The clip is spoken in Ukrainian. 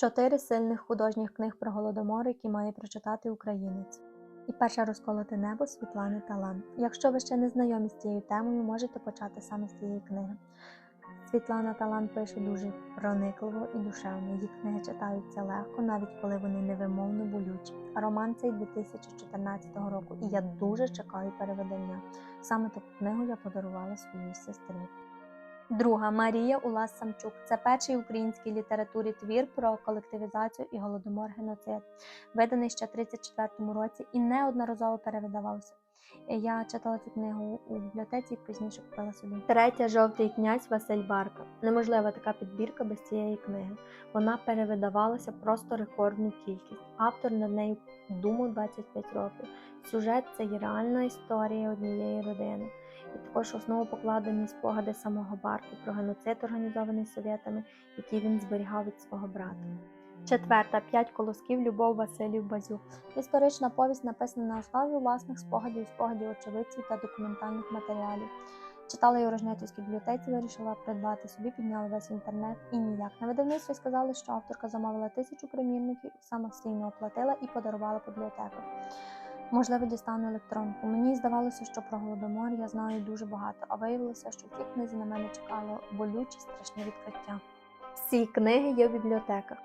Чотири сильних художніх книг про голодомор, які має прочитати українець. І перша розколоте небо Світлани Талан. Якщо ви ще не знайомі з цією темою, можете почати саме з цієї книги. Світлана Талан пише дуже проникливо і душевно. Її книги читаються легко, навіть коли вони невимовно болючі. Роман цей 2014 року, і я дуже чекаю переведення. Саме таку книгу я подарувала своїй сестрі. Друга Марія Улас Самчук. Це перший в українській літературі твір про колективізацію і голодомор геноцид, виданий ще в 34-му році і неодноразово перевидавався. Я читала цю книгу у бібліотеці і пізніше купила собі. Третя жовтий князь Василь Барка. Неможлива така підбірка без цієї книги. Вона перевидавалася просто рекордну кількість. Автор над нею думав 25 років. Сюжет це є реальна історія однієї родини. І також основу покладені спогади самого Барки про геноцид, організований совєтами, який він зберігав від свого брата. Четверта п'ять колосків Любов Василів Базюк. Історична повість написана на основі власних спогадів, спогадів очевидців та документальних матеріалів. Читала її у Рожнятівській бібліотеці, вирішила придбати собі, підняла весь інтернет і ніяк. На видавництві сказали, що авторка замовила тисячу примірників, самостійно оплатила і подарувала бібліотеку. Можливо, дістану електронку. Мені здавалося, що про голодомор я знаю дуже багато, а виявилося, що в тій книзі на мене чекало болюче страшне відкриття. Всі книги є в бібліотеках.